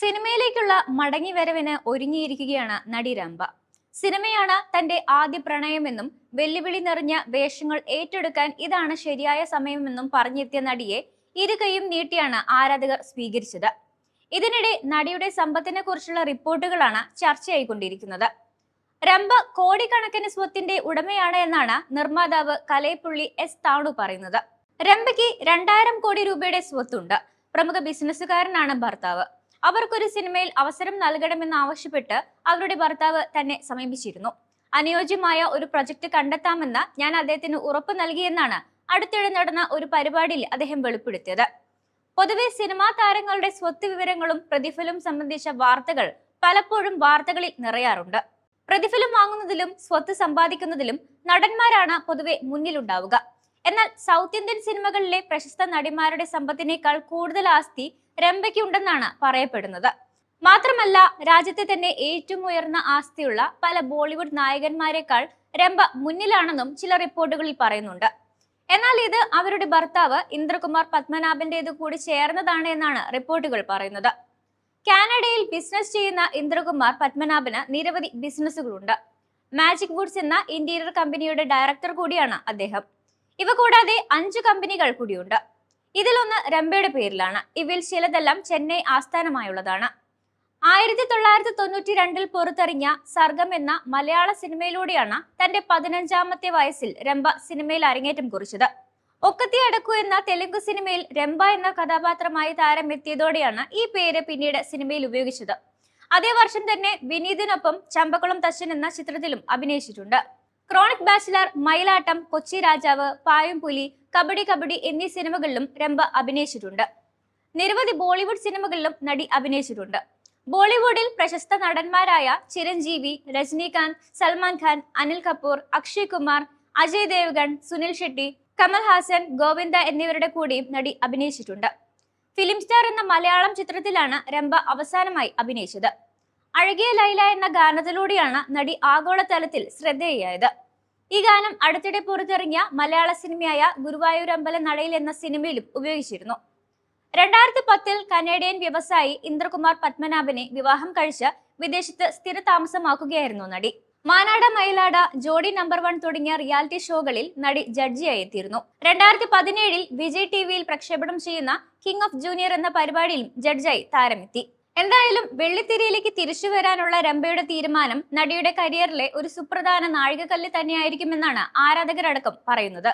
സിനിമയിലേക്കുള്ള മടങ്ങി മടങ്ങിവരവിന് ഒരുങ്ങിയിരിക്കുകയാണ് നടി രംഭ. സിനിമയാണ് തന്റെ ആദ്യ പ്രണയമെന്നും വെല്ലുവിളി നിറഞ്ഞ വേഷങ്ങൾ ഏറ്റെടുക്കാൻ ഇതാണ് ശരിയായ സമയമെന്നും പറഞ്ഞെത്തിയ നടിയെ ഇരുകൈയും നീട്ടിയാണ് ആരാധകർ സ്വീകരിച്ചത്. ഇതിനിടെ നടിയുടെ സമ്പത്തിനെ കുറിച്ചുള്ള റിപ്പോർട്ടുകളാണ് ചർച്ചയായിക്കൊണ്ടിരിക്കുന്നത്. രംഭ കോടിക്കണക്കിന് സ്വത്തിന്റെ ഉടമയാണ് എന്നാണ് നിർമ്മാതാവ് കലൈപ്പുള്ളി എസ് താണു പറയുന്നത്. രംഭയ്ക്ക് രണ്ടായിരം കോടി രൂപയുടെ സ്വത്തുണ്ട്. പ്രമുഖ ബിസിനസ്സുകാരനാണ് ഭർത്താവ്. അവർക്കൊരു സിനിമയിൽ അവസരം നൽകണമെന്ന് ആവശ്യപ്പെട്ട് അവരുടെ ഭർത്താവ് തന്നെ സമീപിച്ചിരുന്നു. അനുയോജ്യമായ ഒരു പ്രൊജക്ട് കണ്ടെത്താമെന്ന് ഞാൻ അദ്ദേഹത്തിന് ഉറപ്പ് നൽകിയെന്നാണ് അടുത്തിടെ നടന്ന ഒരു പരിപാടിയിൽ അദ്ദേഹം വെളിപ്പെടുത്തിയത്. പൊതുവെ സിനിമാ താരങ്ങളുടെ സ്വത്ത് വിവരങ്ങളും പ്രതിഫലം സംബന്ധിച്ച വാർത്തകൾ പലപ്പോഴും വാർത്തകളിൽ നിറയാറുണ്ട്. പ്രതിഫലം വാങ്ങുന്നതിലും സ്വത്ത് സമ്പാദിക്കുന്നതിലും നടന്മാരാണ് പൊതുവെ മുന്നിലുണ്ടാവുക. എന്നാൽ സൗത്ത് ഇന്ത്യൻ സിനിമകളിലെ പ്രശസ്ത നടിമാരുടെ സമ്പത്തിനേക്കാൾ കൂടുതൽ ആസ്തി രംഭയ്ക്കുണ്ടെന്നാണ് പറയപ്പെടുന്നത്. മാത്രമല്ല രാജ്യത്തെ തന്നെ ഏറ്റവും ഉയർന്ന ആസ്തിയുള്ള പല ബോളിവുഡ് നായകന്മാരെക്കാൾ രംഭ മുന്നിലാണെന്നും ചില റിപ്പോർട്ടുകളിൽ പറയുന്നുണ്ട്. എന്നാൽ ഇത് അവരുടെ ഭർത്താവ് ഇന്ദ്രകുമാർ പത്മനാഭന്റേത് കൂടി ചേർന്നതാണ് എന്നാണ് റിപ്പോർട്ടുകൾ പറയുന്നത്. കാനഡയിൽ ബിസിനസ് ചെയ്യുന്ന ഇന്ദ്രകുമാർ പത്മനാഭന് നിരവധി ബിസിനസ്സുകളുണ്ട് മാജിക് വുഡ്സ് എന്ന ഇന്റീരിയർ കമ്പനിയുടെ ഡയറക്ടർ കൂടിയാണ് അദ്ദേഹം. ഇവ കൂടാതെ അഞ്ച് കമ്പനികൾ കൂടിയുണ്ട്. ഇതിലൊന്ന് രംബയുടെ പേരിലാണ്. ഇവയിൽ ചിലതെല്ലാം ചെന്നൈ ആസ്ഥാനമായുള്ളതാണ്. ആയിരത്തി തൊള്ളായിരത്തി തൊണ്ണൂറ്റി രണ്ടിൽ പുറത്തിറങ്ങിയ സർഗം എന്ന മലയാള സിനിമയിലൂടെയാണ് തന്റെ പതിനഞ്ചാമത്തെ വയസ്സിൽ രംഭ സിനിമയിൽ അരങ്ങേറ്റം കുറിച്ചത്. ഒക്കത്തി അടക്കു എന്ന തെലുങ്ക് സിനിമയിൽ രംഭ എന്ന കഥാപാത്രമായി താരം എത്തിയതോടെയാണ് ഈ പേര് പിന്നീട് സിനിമയിൽ ഉപയോഗിച്ചത്. അതേ വർഷം തന്നെ വിനീതിനൊപ്പം ചമ്പക്കുളം തച്ചൻ എന്ന ചിത്രത്തിലും അഭിനയിച്ചിട്ടുണ്ട്. ക്രോണിക് ബാച്ചിലർ മയിലാട്ടം കൊച്ചി രാജാവ് പായും പുലി കബഡി കബഡി എന്നീ സിനിമകളിലും രംഭ അഭിനയിച്ചിട്ടുണ്ട്. നിരവധി ബോളിവുഡ് സിനിമകളിലും നടി അഭിനയിച്ചിട്ടുണ്ട്. ബോളിവുഡിൽ പ്രശസ്ത നടന്മാരായ ചിരഞ്ജീവി രജനീകാന്ത് സൽമാൻ ഖാൻ അനിൽ കപൂർ അക്ഷയ് കുമാർ അജയ് ദേവ്ഗൺ സുനിൽ ഷെട്ടി കമൽ ഹാസൻ ഗോവിന്ദ എന്നിവരുടെ കൂടിയും നടി അഭിനയിച്ചിട്ടുണ്ട്. ഫിലിം സ്റ്റാർ എന്ന മലയാളം ചിത്രത്തിലാണ് രംഭ അവസാനമായി അഭിനയിച്ചത്. അഴകിയ ലൈല എന്ന ഗാനത്തിലൂടെയാണ് നടി ആഗോളതലത്തിൽ ശ്രദ്ധേയായത് ഈ ഗാനം അടുത്തിടെ പുറത്തിറങ്ങിയ മലയാള സിനിമയായ ഗുരുവായൂർ അമ്പല നടയിൽ എന്ന സിനിമയിലും ഉപയോഗിച്ചിരുന്നു. രണ്ടായിരത്തി പത്തിൽ കനേഡിയൻ വ്യവസായി ഇന്ദ്രകുമാർ പത്മനാഭനെ വിവാഹം കഴിച്ച് വിദേശത്ത് സ്ഥിര താമസമാക്കുകയായിരുന്നു നടി. മാനാട മയിലാട ജോഡി നമ്പർ വൺ തുടങ്ങിയ റിയാലിറ്റി ഷോകളിൽ നടി ജഡ്ജിയായി എത്തിയിരുന്നു. രണ്ടായിരത്തി പതിനേഴിൽ വിജയ് ടി വിയിൽ പ്രക്ഷേപണം ചെയ്യുന്ന കിങ് ഓഫ് ജൂനിയർ എന്ന പരിപാടിയിലും ജഡ്ജായി താരമെത്തി. എന്തായാലും വെള്ളിത്തിരയിലേക്ക് തിരിച്ചു വരാനുള്ള രംഭയുടെ തീരുമാനം നടിയുടെ കരിയറിലെ ഒരു സുപ്രധാന നാഴികക്കല്ല് തന്നെയായിരിക്കുമെന്നാണ് ആരാധകരടക്കം പറയുന്നത്.